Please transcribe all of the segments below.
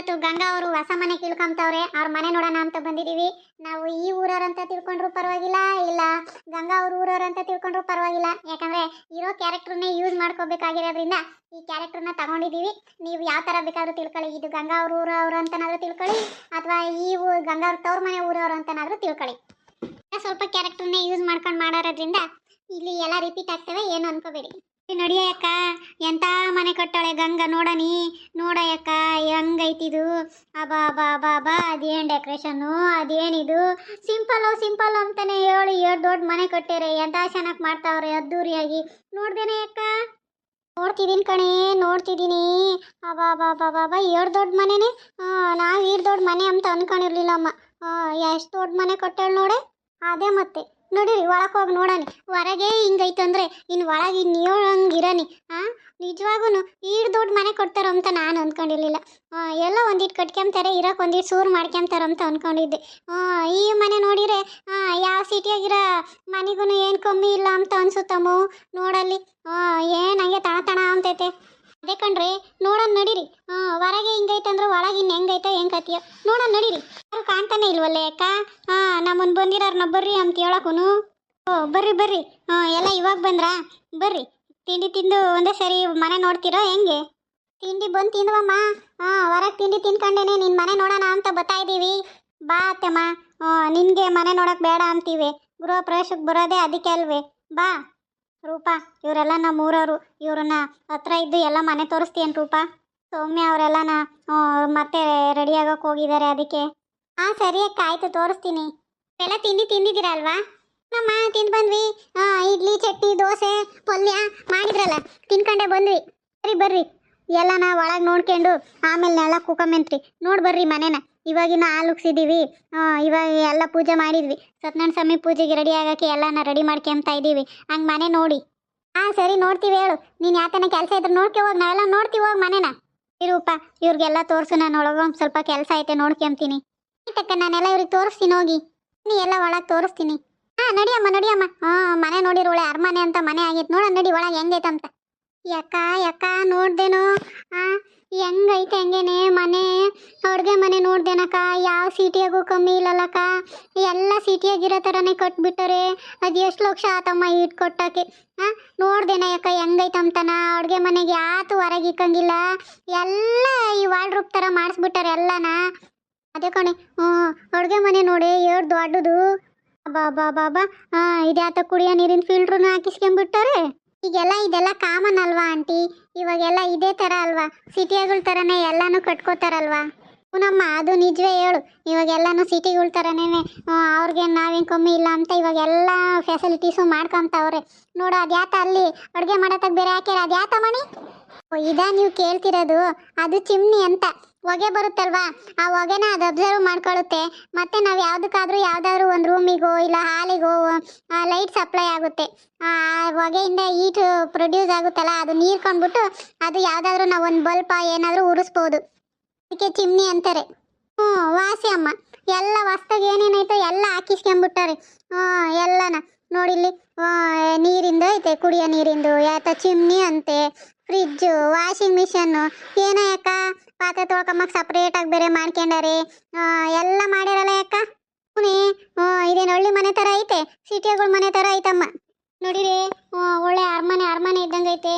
ಇವತ್ತು ಗಂಗಾ ಅವರು ಹೊಸ ಮನೆ ಕಿಳ್ಕೊಂತವ್ರೆ, ಅವ್ರ ಮನೆ ನೋಡೋಣ ಅಂತ ಬಂದಿದೀವಿ. ನಾವು ಈ ಊರವ್ರ ಅಂತ ತಿಳ್ಕೊಂಡ್ರು ಪರವಾಗಿಲ್ಲ, ಇಲ್ಲ ಗಂಗಾ ಅವ್ರ ಊರವ್ರು ಅಂತ ತಿಳ್ಕೊಂಡ್ರು ಪರವಾಗಿಲ್ಲ. ಯಾಕಂದ್ರೆ ಇರೋ ಕ್ಯಾರೆಕ್ಟರ್ನೇ ಯೂಸ್ ಮಾಡ್ಕೋಬೇಕಾಗಿರೋದ್ರಿಂದ ಈ ಕ್ಯಾರೆಕ್ಟರ್ನ ತಗೊಂಡಿದೀವಿ. ನೀವು ಯಾವ ತರ ಬೇಕಾದ್ರೂ ತಿಳ್ಕೊಳ್ಳಿ. ಇದು ಗಂಗಾ ಅವ್ರ ಊರವ್ರು ಅಂತನಾದ್ರೂ ತಿಳ್ಕೊಳ್ಳಿ, ಅಥವಾ ಈ ಗಂಗಾ ಅವ್ರ ತವ್ರ ಮನೆ ಊರವ್ರು ಅಂತನಾದ್ರೂ ತಿಳ್ಕೊಳ್ಳಿ. ಸ್ವಲ್ಪ ಕ್ಯಾರೆಕ್ಟರ್ನೇ ಯೂಸ್ ಮಾಡ್ಕೊಂಡು ಮಾಡೋದ್ರಿಂದ ಇಲ್ಲಿ ಎಲ್ಲ ರಿಪೀಟ್ ಆಗ್ತವೆ, ಏನು ಅನ್ಕೋಬೇಡಿ. ನಡಿಯಕ್ಕ ಎಂತ ಮನೆ ಕಟ್ಟಾಳೆ ಗಂಗಾ ನೋಡನಿ? ನೋಡಯ್ಯಕ್ಕ, ಹೆಂಗೈತಿದು? ಅಬಾ ಬಾ ಬಾ ಬಾ ಅದೇನು ಡೆಕೋರೇಷನ್ನು ಅದೇನಿದು? ಸಿಂಪಲ್ ಸಿಂಪಲ್ ಅಂತಾನೆ ಹೇಳಿ ಎರಡು ದೊಡ್ಡ ಮನೆ ಕಟ್ಟಾರೆ, ಎಂತ ಚೆನ್ನಾಗಿ ಮಾಡ್ತಾವ್ರೆ ಅದ್ದೂರಿಯಾಗಿ. ನೋಡ್ದೇನೆ ಅಕ್ಕ? ನೋಡ್ತಿದ್ದೀನಿ ಕಣೇ ನೋಡ್ತಿದ್ದೀನಿ ಅಬಾ ಬಾ ಬಾ ಬಾ ಬಾ ಎರಡು ದೊಡ್ಡ ಮನೆನೇ? ನಾವು ಎರಡು ದೊಡ್ಡ ಮನೆ ಅಂತ ಅನ್ಕೊಂಡಿರ್ಲಿಲ್ಲಮ್ಮ. ಎಷ್ಟು ದೊಡ್ಡ ಮನೆ ಕಟ್ಟಾಳ ನೋಡೆ? ಅದೇ ಮತ್ತೆ. ನೋಡಿರಿ ಒಳಗೆ ಹೋಗಿ ನೋಡೋಣ. ಹೊರಗೆ ಹಿಂಗೈತಂದ್ರೆ ಇನ್ನು ಒಳಗೆ ಇನ್ನು ಹೇಳಂಗಿರನಿ ಹಾಂ ನಿಜವಾಗೂ ಈಡ್ ದೊಡ್ಡ ಮನೆ ಕೊಡ್ತಾರೋ ಅಂತ ನಾನು ಅಂದ್ಕೊಂಡಿರ್ಲಿಲ್ಲ ಎಲ್ಲ ಒಂದಿಟ್ಟು ಕಟ್ಕೊಂತಾರೆ ಇರೋಕೆ ಒಂದಿಟ್ಟು ಸೂರು ಮಾಡ್ಕೊಂತಾರೋ ಅಂತ ಅಂದ್ಕೊಂಡಿದ್ದೆ ಈ ಮನೆ ನೋಡಿರೆ ಆ, ಯಾವ ಸಿಟಿಯಾಗಿರೋ ಮನೆಗೂ ಏನು ಕಮ್ಮಿ ಇಲ್ಲ ಅಂತ ಅನ್ಸುತ್ತಮ್ಮ ನೋಡಲ್ಲಿ. ಏನು ಹಂಗೆ ತಣ ತಣ ಅಂತೈತೆ. ಅದೇ ಕಣ್ರಿ ನೋಡೋಣ ನಡೀರಿ. ಹೊರಗೆ ಹಿಂಗೈತಂದ್ರೆ ಒಳಗೆ ಇನ್ನು ಹೆಂಗೈತೋ, ಹೆಂಗ್ ಕತ್ತಿಯ ನೋಡೋಣ ನಡೀರಿ. ಯಾರು ಕಾಣ್ತಾನೆ ಇಲ್ವಲ್ಲೇ ಅಕ್ಕ? ಹಾಂ ನಮ್ಮನ್ನು ಬಂದಿರೋರ್ನ ಬರ್ರಿ ಅಂತ ಹೇಳಕ್ಕೂ ಓ, ಬರ್ರಿ ಬರ್ರಿ. ಹಾಂ ಎಲ್ಲ ಇವಾಗ ಬಂದ್ರಾ? ಬರ್ರಿ. ತಿಂಡಿ ತಿಂದು ಒಂದೇ ಸರಿ ಮನೆ ನೋಡ್ತೀರೋ ಹೆಂಗೆ? ತಿಂಡಿ ಬಂದು ತಿಂದ್ವಮ್ಮ ಹಾಂ ಹೊರಗೆ ತಿಂಡಿ ತಿನ್ಕೊಂಡೇನೆ ನಿನ್ನ ಮನೆ ನೋಡೋಣ ಅಂತ ಬರ್ತಾ ಬಾ ಅತ್ತೆಮ್ಮ. ನಿನಗೆ ಮನೆ ನೋಡೋಕೆ ಬೇಡ ಅಂತೀವಿ. ಗೃಹ ಪ್ರವೇಶಕ್ಕೆ ಬರೋದೇ ಅದಕ್ಕೆ ಅಲ್ವೇ. ಬಾ. ರೂಪಾ, ಇವರೆಲ್ಲ ನಮ್ಮ ಊರವರು. ಇವ್ರನ್ನ ಹತ್ರ ಇದ್ದು ಎಲ್ಲ ಮನೆ ತೋರಿಸ್ತೀಯನ್ ರೂಪಾ? ಸೌಮ್ಯ ಅವರೆಲ್ಲನ ಮತ್ತೆ ರೆಡಿ ಆಗೋಕೆ ಹೋಗಿದ್ದಾರೆ ಅದಕ್ಕೆ. ಹಾಂ ಸರಿ ಅಕ್ಕ, ಆಯಿತು, ತೋರಿಸ್ತೀನಿ. ಎಲ್ಲ ತಿಂಡಿ ತಿಂದಿದ್ದೀರಾ ಅಲ್ವಾ? ನಮ್ಮ ತಿಂದು ಬಂದ್ವಿ. ಇಡ್ಲಿ, ಚಟ್ನಿ, ದೋಸೆ, ಪಲ್ಯ ಮಾಡಿದ್ರಲ್ಲ, ತಿನ್ಕೊಂಡೆ ಬಂದ್ವಿ. ಸರಿ ಬರ್ರಿ. ಎಲ್ಲನ ಒಳಗೆ ನೋಡ್ಕೊಂಡು ಆಮೇಲೆ ನೆಲ ಕೂಕೊಂಬಂತ್ರಿ. ನೋಡಿ ಬರ್ರಿ ಮನೆನ. ಇವಾಗಿನ ಹಾಲು ಉಗ್ಸಿದ್ದೀವಿ ಇವಾಗ ಎಲ್ಲ ಪೂಜೆ ಮಾಡಿದ್ವಿ. ಸತ್ಯನಾರಾಯಣ ಸ್ವಾಮಿ ಪೂಜೆಗೆ ರೆಡಿ ಆಗೋಕ್ಕೆ ಎಲ್ಲನ ರೆಡಿ ಮಾಡ್ಕೊಂತ ಇದ್ದೀವಿ ಹಂಗೆ ಮನೆ ನೋಡಿ. ಹಾಂ ಸರಿ ನೋಡ್ತೀವಿ ಹೇಳು. ನೀನು ಯಾತನ ಕೆಲಸ ಇದ್ರೆ ನೋಡ್ಕೊ ಹೋಗಿ. ನಾವೆಲ್ಲ ನೋಡ್ತೀವಿ ಹೋಗಿ ಮನೆನ. ಇರೂಪ ಇವ್ರಿಗೆಲ್ಲ ತೋರಿಸು ನಾನು ಒಳಗೊಂದು ಸ್ವಲ್ಪ ಕೆಲಸ ಐತೆ ನೋಡ್ಕೊಂತೀನಿ ಆಯ್ತಕ್ಕ ನಾನೆಲ್ಲ ಇವ್ರಿಗೆ ತೋರಿಸ್ತೀನಿ ಹೋಗಿ. ನೀ ಎಲ್ಲ ಒಳಗೆ ತೋರಿಸ್ತೀನಿ. ಹಾಂ ನಡಿಯಮ್ಮ ನಡಿಯಮ್ಮ ಹಾಂ ಮನೆ ನೋಡಿರೋಳೆ ಅರಮನೆ ಅಂತ ಮನೆ ಆಗಿತ್ತು ನೋಡ ನಡಿ ಒಳಗೆ ಹೆಂಗೈತಂತ. ಯಕ್ಕ ಯಕ್ಕ ನೋಡ್ದೇನೋ? ಆ, ಹೆಂಗೈತೆ ಹಂಗೇನೆ ಮನೆ? ಅಡುಗೆ ಮನೆ ನೋಡ್ದೇನಕ್ಕ? ಯಾವ ಸಿಟಿಯಾಗೂ ಕಮ್ಮಿ ಇಲ್ಲಲ್ಲಕ್ಕ? ಎಲ್ಲ ಸಿಟಿಯಾಗಿರೋ ಥರನೇ ಕಟ್ಬಿಟ್ಟರೆ ಅದು ಎಷ್ಟು ಲಕ್ಷ ಆತಮ್ಮ ಈಟ್ ಕೊಟ್ಟಕ್ಕೆ ಹಾಂ ನೋಡ್ದೇನ ಯಾಕ ಹೆಂಗೈತಂತನ ಅಡುಗೆ ಮನೆಗೆ ಯಾತು ಹೊರಗೆ ಇಕ್ಕಂಗಿಲ್ಲ? ಎಲ್ಲ ಈ ವಾರ್ಡ್ರೂಪ್ ಥರ ಮಾಡಿಸ್ಬಿಟ್ಟಾರೆ ಎಲ್ಲನ? ಅದೇ ಕಣೆ, ಹ್ಞೂ ಅಡುಗೆ ಮನೆ ನೋಡಿ ಎರಡು ದೊಡ್ಡದು. ಬಾಬಾ ಬಾಬಾ ಹಾಂ ಇದ್ಯಾತ ಕುಡಿಯೋ ನೀರಿನ ಫಿಲ್ಟ್ರನ್ನ ಹಾಕಿಸ್ಕೊಂಬಿಟ್ಟಾರೆ ಈಗೆಲ್ಲ ಇದೆಲ್ಲ ಕಾಮನ್ ಅಲ್ವಾ ಆಂಟಿ? ಇವಾಗೆಲ್ಲ ಇದೇ ಥರ ಅಲ್ವಾ? ಸಿಟಿಗಳ ಥರನೇ ಎಲ್ಲನೂ ಕಟ್ಕೋತಾರಲ್ವಾ? ಪುನಮ್ಮ, ಅದು ನಿಜವೇ ಹೇಳು. ಇವಾಗೆಲ್ಲನೂ ಸಿಟಿಗಳ ಥರನೇ ಅವ್ರಿಗೆ ನಾವೇನು ಕಮ್ಮಿ ಇಲ್ಲ ಅಂತ ಇವಾಗ ಎಲ್ಲ ಫೆಸಿಲಿಟೀಸು ಮಾಡ್ಕೊಂತವ್ರೆ ನೋಡು, ಅದ್ಯಾತ ಅಲ್ಲಿ ಅಡುಗೆ ಮಾಡತ್ತಕ್ಕೆ ಬೇರೆ ಹಾಕ್ಯಾರ ಅದ್ಯಾತ ಮಣಿ ಇದಾ ನೀವು ಕೇಳ್ತಿರೋದು? ಅದು ಚಿಮ್ನಿ ಅಂತ. ಹೊಗೆ ಬರುತ್ತಲ್ವಾ? ಆ ಹೊಗೆನ ಅದು ಅಬ್ಸರ್ವ್ ಮಾಡ್ಕೊಳ್ಳುತ್ತೆ. ಮತ್ತೆ ನಾವು ಯಾವುದಕ್ಕಾದ್ರೂ ಯಾವುದಾದ್ರೂ ಒಂದು ರೂಮಿಗೋ ಇಲ್ಲ ಹಾಲಿಗೋ ಲೈಟ್ ಸಪ್ಲೈ ಆಗುತ್ತೆ. ಆ ಹೊಗೆಯಿಂದ ಹೀಟ್ ಪ್ರೊಡ್ಯೂಸ್ ಆಗುತ್ತಲ್ಲ, ಅದು ನೀರು ಕೊಂಡ್ಬಿಟ್ಟು ಅದು ಯಾವುದಾದ್ರೂ ನಾವು ಒಂದು ಬಲ್ಪ ಏನಾದರೂ ಉರಿಸ್ಬೋದು. ಅದಕ್ಕೆ ಚಿಮ್ನಿ ಅಂತಾರೆ. ಹ್ಞೂ, ವಾಸಿ ಅಮ್ಮ. ಎಲ್ಲ ಹೊಸ್ದಾಗಿ ಏನೇನೈತೋ ಎಲ್ಲ ಹಾಕಿಸ್ಕೊಂಬಿಟ್ಟಾರೆ ಹ್ಞೂ, ಎಲ್ಲನ. ನೋಡಿಲ್ಲಿ ನೀರಿಂದು ಐತೆ, ಕುಡಿಯೋ ನೀರಿಂದು. ಯಾತ ಚಿಮ್ನಿ ಅಂತೆ. ಫ್ರಿಜ್ಜು ವಾಷಿಂಗ್ ಮಿಷನ್ನು ಏನೋ ಯಾಕ? ಪಾತ್ರೆ ತೊಳ್ಕೊಂಬಕ್ಕೆ ಸಪ್ರೇಟಾಗಿ ಬೇರೆ ಮಾಡ್ಕೊಂಡಾರೆ. ಎಲ್ಲ ಮಾಡ್ಯಾರಲ್ಲ ಅಕ್ಕ ಪುನಿ ಇದೇನು ಹಳ್ಳಿ ಮನೆ ಥರ ಐತೆ? ಸಿಟಿಗಳ ಮನೆ ಥರ ಐತಮ್ಮ. ನೋಡಿರಿ ಒಳ್ಳೆ ಅರಮನೆ ಅರಮನೆ ಇದ್ದಂಗೆ ಐತೆ.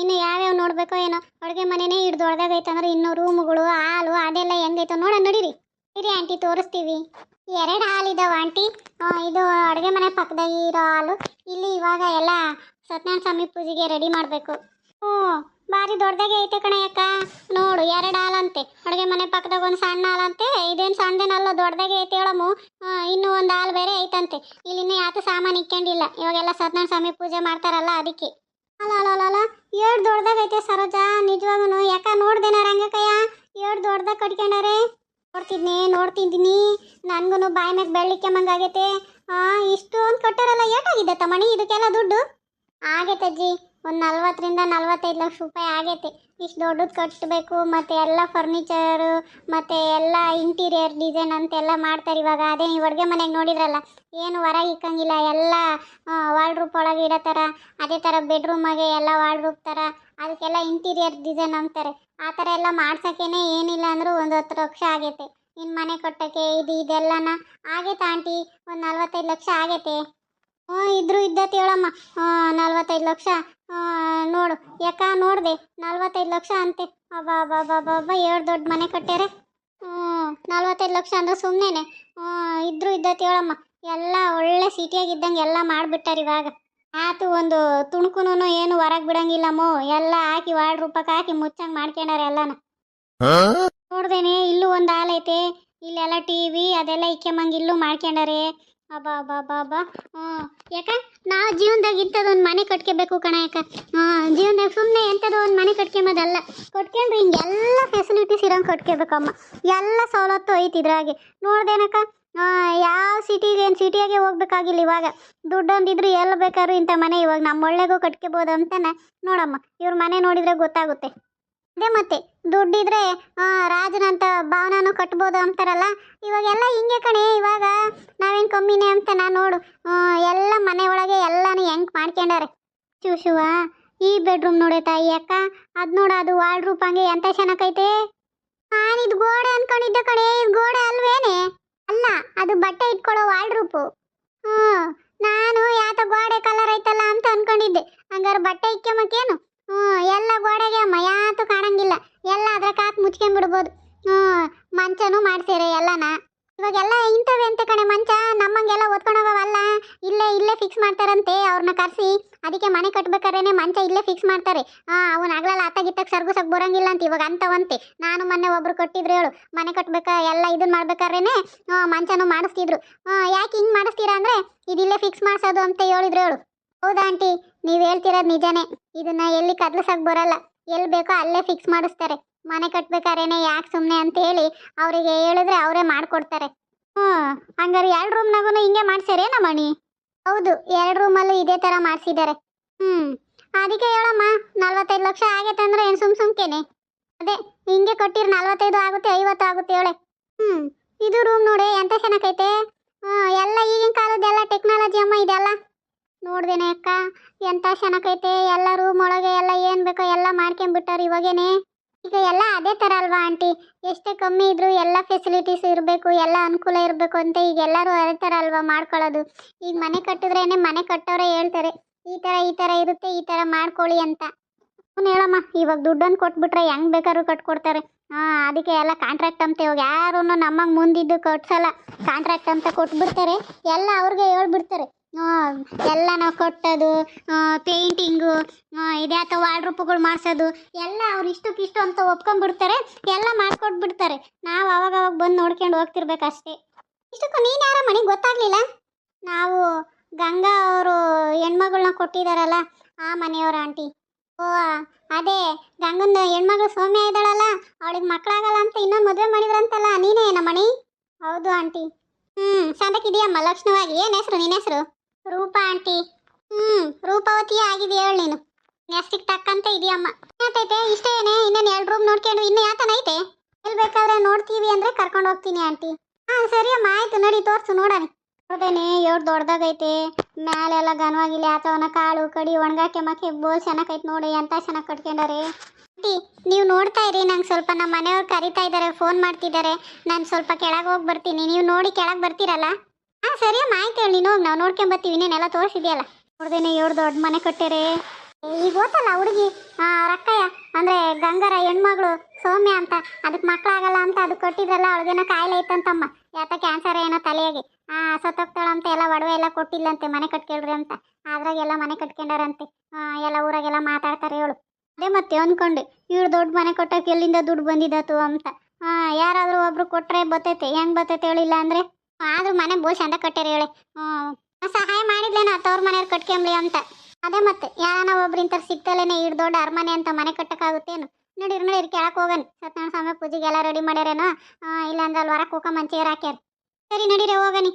ಇನ್ನು ಯಾವ್ಯಾವ ನೋಡ್ಬೇಕೋ ಏನೋ? ಅಡುಗೆ ಮನೆನೇ ಹಿಡ್ದು ಒಳಗಾಗೈತೆ ಅಂದ್ರೆ ಇನ್ನು ರೂಮ್ಗಳು, ಹಾಲು, ಅದೆಲ್ಲ ಹೆಂಗೈತೋ ನೋಡ ನೋಡಿರಿ. ಇರಿ ಆಂಟಿ ತೋರಿಸ್ತೀವಿ. ಎರಡು ಹಾಲು ಇದಾವ ಆಂಟಿ. ಇದು ಅಡುಗೆ ಮನೆ ಪಕ್ಕದಾಗಿ ಇರೋ ಹಾಲು. ಇಲ್ಲಿ ಇವಾಗ ಎಲ್ಲ ಸತ್ಯನಾರಾಯಣ ಸ್ವಾಮಿ ಪೂಜೆಗೆ ರೆಡಿ ಮಾಡಬೇಕು. ಹ್ಞೂ ಭಾರಿ ದೊಡ್ಡದಾಗೆ ಐತೆ ಕಣ ಯಾಕ ನೋಡು, ಎರಡು ಹಾಲಂತೆ. ಅಡುಗೆ ಮನೆ ಪಕ್ಕದಾಗ ಒಂದು ಸಣ್ಣ ಹಾಲಂತೆ, ಇದೇನು ಸಣ್ಣದೇನಲ್ಲ, ದೊಡ್ಡದಾಗೆ ಐತೆ ಹೇಳಮ್ಮು ಇನ್ನೂ ಒಂದು ಹಾಲು ಬೇರೆ ಐತಂತೆ. ಇಲ್ಲಿ ಇನ್ನೂ ಯಾತ ಸಾಮಾನು ಇಕ್ಕಂಡಿಲ್ಲ. ಇವಾಗೆಲ್ಲ ಸತ್ಯನಾರಾಯಣ ಸ್ವಾಮಿ ಪೂಜೆ ಮಾಡ್ತಾರಲ್ಲ ಅದಕ್ಕೆ. ಅಲ್ಲ ಅಲ್ಲ ಅಲ್ಲ ಎರಡು ದೊಡ್ಡದಾಗೈತೆ ಸರೋಜಾ ನಿಜವಾಗೂ ಯಾಕ ನೋಡ್ದೇನ ರಂಗಕ್ಕಯ್ಯ? ಎರಡು ದೊಡ್ಡದಾಗ ಕಟ್ಕೊಂಡಾರೆ? ನೋಡ್ತಿದ್ನಿ, ನೋಡ್ತಿದ್ದೀನಿ. ನನಗೂ ಬಾಯಿ ಮ್ಯಾಗ ಬೆಳ್ಳಿಕ್ಕೆಂಬಂಗಾಗೈತೆ ಆ, ಇಷ್ಟೊಂದು ಕಟ್ಟಾರಲ್ಲ ಏಟಾಗಿದೆ ತಮ್ಮಣಿ? ಇದಕ್ಕೆಲ್ಲ ದುಡ್ಡು? ಆಗೈತೆ ಅಜ್ಜಿ. ಒಂದು ನಲ್ವತ್ತರಿಂದ ನಲ್ವತ್ತೈದು ಲಕ್ಷ ರೂಪಾಯಿ ಆಗೈತೆ. ಇಷ್ಟು ದೊಡ್ಡದು ಕಟ್ಟಬೇಕು ಮತ್ತು ಎಲ್ಲ ಫರ್ನಿಚರು ಮತ್ತು ಎಲ್ಲ ಇಂಟೀರಿಯರ್ ಡಿಸೈನ್ ಅಂತೆಲ್ಲ ಮಾಡ್ತಾರೆ ಇವಾಗ. ಅದೇ ನೀವು ಅಡುಗೆ ಮನೆಗೆ ನೋಡಿದ್ರಲ್ಲ, ಏನು ಹೊರಗೆ ಇಕ್ಕಂಗಿಲ್ಲ, ಎಲ್ಲ ವಾರ್ಡ್ರೂಪ್ ಒಳಗೆ ಇಡೋ ಥರ ಅದೇ ಥರ ಬೆಡ್ರೂಮಾಗೆ ಎಲ್ಲ ವಾರ್ಡ್ರೂಪ್ ಥರ ಅದಕ್ಕೆಲ್ಲ ಇಂಟೀರಿಯರ್ ಡಿಸೈನ್ ಅಂತಾರೆ. ಆ ಥರ ಎಲ್ಲ ಮಾಡ್ಸೋಕ್ಕೇನೆ ಏನಿಲ್ಲ ಅಂದರೂ ಒಂದು ಹತ್ತು ಲಕ್ಷ ಆಗೈತೆ. ಇನ್ನು ಮನೆ ಕಟ್ಟೋಕ್ಕೆ, ಇದು, ಇದೆಲ್ಲನ ಆಗೈತೆ ಆಂಟಿ? ಒಂದು ನಲ್ವತ್ತೈದು ಲಕ್ಷ ಆಗೈತೆ. ಇದ್ದತ್ ಹೇಳಮ್ಮ. ನಲ್ವತ್ತೈದು ಲಕ್ಷ. ನೋಡು. ಯಾಕ? ನೋಡಿದೆ. ನಲ್ವತ್ತೈದು ಲಕ್ಷ ಅಂತೆ. ಅಬ್ಬಾ ಅಬ್ಬಾ ಅಬ್ಬಾ ಎರಡು ದೊಡ್ಡ ಮನೆ ಕಟ್ಟ್ಯಾರೆ. ಹ್ಞೂ ನಲ್ವತ್ತೈದು ಲಕ್ಷ ಅಂದ್ರೆ ಸುಮ್ಮನೆ ಇದ್ರೂ ಇದ್ದತ್ ಹೇಳಮ್ಮ. ಎಲ್ಲ ಒಳ್ಳೆ ಸಿಟಿಯಾಗಿದ್ದಂಗೆ ಎಲ್ಲ ಮಾಡಿಬಿಟ್ಟಾರೆ ಇವಾಗ. ಆತು ಒಂದು ತುಣುಕುನು ಏನು ಹೊರಗೆ ಬಿಡಂಗಿಲ್ಲಮ್ಮೋ. ಎಲ್ಲ ಹಾಕಿ ವಾರ್ಡ್ ರೂಪಕ್ಕೆ ಹಾಕಿ ಮುಚ್ಚಂಗೆ ಮಾಡ್ಕೊಂಡಾರೆ ಎಲ್ಲನ. ನೋಡ್ದೇನೆ ಇಲ್ಲೂ ಒಂದು ಹಾಲ್ ಐತೆ. ಇಲ್ಲೆಲ್ಲ ಟಿ ವಿ ಅದೆಲ್ಲ ಇಕ್ಕೆಮಂಗೆ ಇಲ್ಲೂ ಮಾಡ್ಕೊಂಡಾರೆ ಅಬ್ಬಾ ಅಬ್ಬಾ ಅಬ್ಬಾ ಅಬ್ಬಾ ಹ್ಞೂ. ಯಾಕ? ನಾವು ಜೀವನದಾಗ ಇಂಥದ್ದೊಂದು ಮನೆ ಕಟ್ಕೋಬೇಕು ಕಣ ಯಾಕ? ಹ್ಞೂ. ಜೀವನದಾಗ ಸುಮ್ಮನೆ ಎಂಥದ್ದು ಒಂದು ಮನೆ ಕಟ್ಕೊಂಬೋದಲ್ಲ ಕಟ್ಕೊಂಡ್ರೆ ಹಿಂಗೆಲ್ಲ ಫೆಸಿಲಿಟೀಸ್ ಇರೋಂಗೆ ಕಟ್ಕೋಬೇಕಮ್ಮ. ಎಲ್ಲ ಸವಲತ್ತು ಐತಿ ಇದ್ರಾಗೆ. ನೋಡ್ದೇನಕ್ಕ? ಯಾವ ಸಿಟಿಗೆ ಏನು ಸಿಟಿಯಾಗೆ ಹೋಗ್ಬೇಕಾಗಿಲ್ಲ ಇವಾಗ. ದುಡ್ಡೊಂದಿದ್ರು ಎಲ್ಲಿ ಬೇಕಾದ್ರೂ ಇಂಥ ಮನೆ ಇವಾಗ ನಮ್ಮ ಒಳ್ಳೆಗೂ ಕಟ್ಕೋಬೋದು ಅಂತಾನೆ. ನೋಡಮ್ಮ, ಇವ್ರ ಮನೆ ನೋಡಿದ್ರೆ ಗೊತ್ತಾಗುತ್ತೆ. ಅದೇ ಮತ್ತೆ. ದುಡ್ಡಿದ್ರೆ ರಾಜನಂತ ಭಾವನಾನು ಕಟ್ಬೋದು ಅಂತಾರಲ್ಲ? ಇವಾಗೆಲ್ಲ ಹಿಂಗೆ ಕಣೆ, ಇವಾಗ ನಾವೇನು ಕಮ್ಮಿನೇ ಅಂತ ನಾ ನೋಡು ಎಲ್ಲ ಮನೆ ಒಳಗೆ ಎಲ್ಲಾನು ಹೆಂಗ್ ಮಾಡ್ಕೊಂಡಾರೆ. ಶಿವ ಈ ಬೆಡ್ರೂಮ್ ನೋಡೆ ತಾಯಿ ಅಕ್ಕ. ಅದ್ ನೋಡ, ಅದು ವಾರ್ಡ್ ರೂಪ್ ಹಂಗೆ ಎಂತ ಚೆನ್ನಾಗೈತೆ ನಾನು ಗೋಡೆ ಅನ್ಕೊಂಡಿದ್ದೆ ಕಣೆ, ಇದು ಗೋಡೆ ಅಲ್ವೇನೆ? ಅಲ್ಲ, ಅದು ಬಟ್ಟೆ ಇಟ್ಕೊಳ್ಳೋ ವಾರ್ಡ್ ರೂಪು ಹ್ಞೂ, ನಾನು ಯಾತ ಗೋಡೆ ಕಲರ್ ಐತಲ್ಲ ಅಂತ ಅನ್ಕೊಂಡಿದ್ದೆ. ಹಂಗಾರೆ ಬಟ್ಟೆ ಇಕ್ಕೇನು ಹ್ಞೂ, ಎಲ್ಲ ಗೋಡೆಗೆ ಅಮ್ಮ ಯಾತು ಕಾಣಂಗಿಲ್ಲ. ಎಲ್ಲ ಅದ್ರ ಕಾಕ್ ಮುಚ್ಕೊಂಡ್ಬಿಡ್ಬೋದು ಹ್ಞೂ ಮಂಚನೂ ಮಾಡ್ಸೇರೆ ಎಲ್ಲನ. ಇವಾಗೆಲ್ಲ ಇಂಥವೆ ಅಂತ ಕಣೆ ಮಂಚ ನಮ್ಮಂಗೆಲ್ಲ ಓದ್ಕೊಂಡು ಹೋಗವಲ್ಲ. ಇಲ್ಲೇ ಇಲ್ಲೇ ಫಿಕ್ಸ್ ಮಾಡ್ತಾರಂತೆ ಅವ್ರನ್ನ ಕರೆಸಿ. ಅದಕ್ಕೆ ಮನೆ ಕಟ್ಬೇಕಾರೇನೆ ಮಂಚ ಇಲ್ಲೇ ಫಿಕ್ಸ್ ಮಾಡ್ತಾರೆ. ಹಾ ಅವನ ಆಗ್ಲಲ್ಲ ಸರ್ಗು ಸರ್ಗುಸಕ್ ಬರಂಗಿಲ್ಲ ಅಂತ ಇವಾಗ ಅಂತವಂತೆ. ನಾನು ಮೊನ್ನೆ ಒಬ್ರು ಕೊಟ್ಟಿದ್ರು ಹೇಳು ಮನೆ ಕಟ್ಬೇಕ ಎಲ್ಲ ಇದನ್ನ ಮಾಡ್ಬೇಕಾರೇನೆ ಆ, ಮಂಚನೂ ಮಾಡಿಸ್ತಿದ್ರು. ಯಾಕೆ ಹಿಂಗ್ ಮಾಡಿಸ್ತೀರಾ ಅಂದ್ರೆ ಇದಿಲ್ಲೇ ಫಿಕ್ಸ್ ಮಾಡ್ಸೋದು ಅಂತ ಹೇಳಿದ್ರು ಹೇಳು. ಹೌದಾ ಆಂಟಿ? ನೀವು ಹೇಳ್ತಿರೋದು ನಿಜಾನೇ. ಇದನ್ನ ಎಲ್ಲಿ ಕದ್ಲಿಸಕ್ ಬರಲ್ಲ. ಎಲ್ಲಿ ಬೇಕೋ ಅಲ್ಲೇ ಫಿಕ್ಸ್ ಮಾಡಿಸ್ತಾರೆ. ಮನೆ ಕಟ್ಬೇಕಾರೇನೆ ಯಾಕೆ ಸುಮ್ಮನೆ ಅಂತ ಹೇಳಿ ಅವರಿಗೆ ಹೇಳಿದ್ರೆ ಅವರೇ ಮಾಡಿಕೊಡ್ತಾರೆ. ಹ್ಞೂ, ಹಂಗಾರೆ ಎರಡು ರೂಮ್ನಾಗೂ ಹಿಂಗೆ ಮಾಡ್ಸ್ಯಾರೇನ ನಮ್ಮಣಿ ಹೌದು, ಎರಡು ರೂಮಲ್ಲೂ ಇದೇ ಥರ ಮಾಡಿಸಿದ್ದಾರೆ. ಹ್ಞೂ, ಅದಕ್ಕೆ ಹೇಳಮ್ಮ, ನಲ್ವತ್ತೈದು ಲಕ್ಷ ಆಗೈತೆ ಏನು ಸುಮ್ ಸುಮ್ಕೇನೆ? ಅದೇ, ಹಿಂಗೆ ಕೊಟ್ಟಿರ್ ನಲ್ವತ್ತೈದು ಆಗುತ್ತೆ, ಐವತ್ತು ಆಗುತ್ತೆ ಹೇಳೆ. ಹ್ಞೂ, ಇದು ರೂಮ್ ನೋಡಿ, ಎಂತ ಚೆನ್ನಾಗೈತೆ? ಹ್ಞೂ, ಎಲ್ಲ ಈಗಿನ ಕಾಲದ್ದೆಲ್ಲ ಟೆಕ್ನಾಲಜಿ ಅಮ್ಮ ಇದೆಲ್ಲ. ನೋಡ್ದೇನೆ ಅಕ್ಕ, ಎಂತ ಚೆನ್ನಾಗೈತೆ ಎಲ್ಲ ರೂಮ್ ಒಳಗೆ ಎಲ್ಲ ಏನು ಬೇಕೋ ಎಲ್ಲ ಮಾಡ್ಕೊಂಬಿಟ್ಟಾರೆ ಇವಾಗೇನೆ. ಈಗ ಎಲ್ಲ ಅದೇ ಥರ ಅಲ್ವಾ ಆಂಟಿ? ಎಷ್ಟೇ ಕಮ್ಮಿ ಇದ್ದರೂ ಎಲ್ಲ ಫೆಸಿಲಿಟೀಸ್ ಇರಬೇಕು, ಎಲ್ಲ ಅನುಕೂಲ ಇರಬೇಕು ಅಂತ ಈಗ ಎಲ್ಲರೂ ಅದೇ ಥರ ಅಲ್ವಾ ಮಾಡ್ಕೊಳ್ಳೋದು. ಈಗ ಮನೆ ಕಟ್ಟಿದ್ರೇನೆ ಮನೆ ಕಟ್ಟೋರೇ ಹೇಳ್ತಾರೆ, ಈ ಥರ ಈ ಥರ ಇರುತ್ತೆ, ಈ ಥರ ಮಾಡ್ಕೊಳ್ಳಿ ಅಂತ. ಹೇಳಮ್ಮ, ಇವಾಗ ದುಡ್ಡನ್ನು ಕೊಟ್ಬಿಟ್ರೆ ಹೆಂಗ್ ಬೇಕಾದ್ರೂ ಕಟ್ಕೊಡ್ತಾರೆ. ಹಾಂ, ಅದಕ್ಕೆ ಎಲ್ಲ ಕಾಂಟ್ರಾಕ್ಟ್ ಅಂತ ಇವಾಗ ಯಾರೂ ನಮ್ಮಂಗೆ ಮುಂದಿದ್ದು ಕಟ್ಸಲ್ಲ. ಕಾಂಟ್ರಾಕ್ಟ್ ಅಂತ ಕೊಟ್ಬಿಡ್ತಾರೆ, ಎಲ್ಲ ಅವ್ರಿಗೆ ಹೇಳ್ಬಿಡ್ತಾರೆ. ಎಲ್ಲ ನಾವು ಕಟ್ಟೋದು ಪೇಂಟಿಂಗು ಇದ್ಯಾತ ವಾರ್ಡ್ರೂಪ್ಗಳು ಮಾಡಿಸೋದು, ಎಲ್ಲ ಅವ್ರು ಇಷ್ಟಕ್ಕಿಷ್ಟು ಅಂತ ಒಪ್ಕೊಂಡ್ಬಿಡ್ತಾರೆ, ಎಲ್ಲ ಮಾಡ್ಕೊಟ್ಬಿಡ್ತಾರೆ. ನಾವು ಅವಾಗ ಅವಾಗ ಬಂದು ನೋಡ್ಕೊಂಡು ಹೋಗ್ತಿರ್ಬೇಕಷ್ಟೇ. ಇಷ್ಟಕ್ಕೂ ನೀನು ಯಾರ ಮನೆಗೆ ಗೊತ್ತಾಗ್ಲಿಲ್ಲ? ನಾವು ಗಂಗಾ ಅವರು ಹೆಣ್ಮಗಳನ್ನ ಕೊಟ್ಟಿದಾರಲ್ಲ, ಆ ಮನೆಯವರ ಆಂಟಿ. ಓ, ಅದೇ, ಗಂಗನ ಹೆಣ್ಮಗಳು ಸೌಮ್ಯ ಇದ್ದಾಳಲ್ಲ, ಅವಳಿಗೆ ಮಕ್ಕಳಾಗಲ್ಲ ಅಂತ ಇನ್ನೊಂದು ಮದುವೆ ಮಾಡಿದ್ರಂತಲ್ಲ, ನೀನೇ ನಮ್ಮ ಮಣಿ ಹೌದು ಆಂಟಿ. ಹ್ಞೂ ಸಂದಕ್ಕಿದೆಯಮ್ಮ ಲಕ್ಷಣವಾಗಿ. ಏನು ಹೆಸರು ನಿನ್ನ ಹೆಸರು? ರೂಪಾ ಆಂಟಿ. ಹ್ಮ್, ರೂಪಾವತಿ ಆಗಿದೆ ಹೇಳು ನೀನು. ನೆಸ್ಟಿಗೆ ತಕ್ಕಂತ ಇದೆಯಮ್ಮ. ಯಾತೈತೆ ಇಷ್ಟೇನೆ ಏನೇ? ಇನ್ನೇನು ಎರಡು ರೂಮ್ ನೋಡ್ಕೊಂಡು ಇನ್ನೂ ಯಾತನ ಐತೆ? ಎಲ್ಲಿ ಬೇಕಾದ್ರೆ ನೋಡ್ತೀವಿ ಅಂದ್ರೆ ಕರ್ಕೊಂಡು ಹೋಗ್ತೀನಿ ಆಂಟಿ. ಹಾ, ಸರಿ ಅಮ್ಮ, ಆಯ್ತು, ನಡಿ, ತೋರ್ಸು, ನೋಡೋಣ. ನೋಡ್ದೇನೆ ಏಳು ದೊಡ್ಡದಾಗೈತೆ. ಮ್ಯಾಲೆಲ್ಲ ಘನವಾಗಿಲ್ಲ ಆತವನ ಕಾಳು, ಕಡಿ, ಒಣಗಾಕೆ ಮಕ್ಕೆ ಬೋಲ್ ಚೆನ್ನಾಗೈತೆ ನೋಡಿ ಎಂತ ಚೆನ್ನಾಗಿ ಕಟ್ಕೊಂಡಾರೆ. ಆಂಟಿ, ನೀವು ನೋಡ್ತಾ ಇರಿ, ನಂಗೆ ಸ್ವಲ್ಪ ನಮ್ಮ ಮನೆಯವ್ರು ಕರಿತಾ ಇದ್ದಾರೆ ಫೋನ್ ಮಾಡ್ತಿದ್ದಾರೆ ನಾನು ಸ್ವಲ್ಪ ಕೆಳಗೆ ಹೋಗಿ ಬರ್ತೀನಿ. ನೀವು ನೋಡಿ ಕೆಳಗೆ ಬರ್ತೀರಲ್ಲ? ಹಾಂ, ಸರಿ ಅಮ್ಮ, ಆಯ್ತು ಹೇಳಿ, ನೀನು ನಾವು ನೋಡ್ಕೊಂಬತ್ತೀವಿ ನೀನೆಲ್ಲ ತೋರಿಸಿದ್ಯಲ್ಲ? ನೋಡ್ದೇನೆ ಏಳು ದೊಡ್ಡ ಮನೆ ಕಟ್ಟಿರಿ. ಈಗ ಗೊತ್ತಲ್ಲ ಹುಡುಗಿ? ರಕ್ಕಯ್ಯ, ಅಂದ್ರೆ ಗಂಗರ ಹೆಣ್ಮಗಳು ಸೌಮ್ಯ ಅಂತ. ಅದಕ್ಕೆ ಮಕ್ಕಳಾಗಲ್ಲ ಅಂತ ಅದು ಕೊಟ್ಟಿದ್ರಲ್ಲ ಅವಳಿಗೇನೋ ಕಾಯಿಲೆ ಇತ್ತಂತಮ್ಮ. ಯಾತ ಕ್ಯಾನ್ಸರ್ ಏನೋ ತಲೆಯಾಗಿ. ಆ ಸತ್ತೋಗ್ತಾಳಂತೆ, ಎಲ್ಲ ಒಡವೆ ಎಲ್ಲ ಕೊಟ್ಟಿಲ್ಲಂತೆ, ಮನೆ ಕಟ್ಕೇಳ್ರಿ ಅಂತ. ಅದ್ರಾಗೆಲ್ಲ ಮನೆ ಕಟ್ಕೊಂಡಾರಂತೆ. ಎಲ್ಲ ಊರಾಗೆಲ್ಲ ಮಾತಾಡ್ತಾರೆ ಹೇಳು ಅದೇ ಮತ್ತೆ ಅಂದ್ಕೊಂಡೆ ಇವ್ರು ದೊಡ್ಡ ಮನೆ ಕೊಟ್ಟಕ್ಕೆ ಎಲ್ಲಿಂದ ದುಡ್ಡು ಬಂದಿದ್ದತು ಅಂತ. ಹಾ, ಯಾರಾದ್ರೂ ಒಬ್ರು ಕೊಟ್ರೆ ಬತ್ತೈತೆ ಹೆಂಗ್ ಬತ್ತೈತೆ ಹೇಳಿಲ್ಲ ಅಂದ್ರೆ? ಆದ್ರೂ ಮನೆ ಬೋಲ್ ಚಂದ ಕಟ್ಟ್ಯಾರ ಹೇಳಿ. ಸಹಾಯ ಮಾಡಿದ್ಲೇನೋ ತವ್ರ ಮನೆಯವ್ರು ಕಟ್ಕೊಂಬ್ಲಿ ಅಂತ. ಅದೇ ಮತ್ತೆ, ಯಾರನ ಒಬ್ರಿಂತ ಸಿಗ್ತಲೇನೆ ಇಡ್ ದೊಡ್ಡ ಅರಮನೆ ಅಂತ ಮನೆ ಕಟ್ಟಕ್ಕಾಗುತ್ತೇನು? ಇರ್ ನೋಡಿ ಕೆಳಕ್ ಹೋಗನ್. ಸತ್ಯನಾರಾಯಣ ಸ್ವಾಮಿ ಪೂಜೆಗೆ ಎಲ್ಲ ರೆಡಿ ಮಾಡ್ಯಾರೇನೋ? ಇಲ್ಲ ಅಂದ್ರೆ ಅಲ್ಲಿ ವರ ಹೋಗ ಮಂಚೇರ್ ಹಾಕ್ಯಾರ. ಸರಿ, ನಡೀರಿ, ಹೋಗನಿ.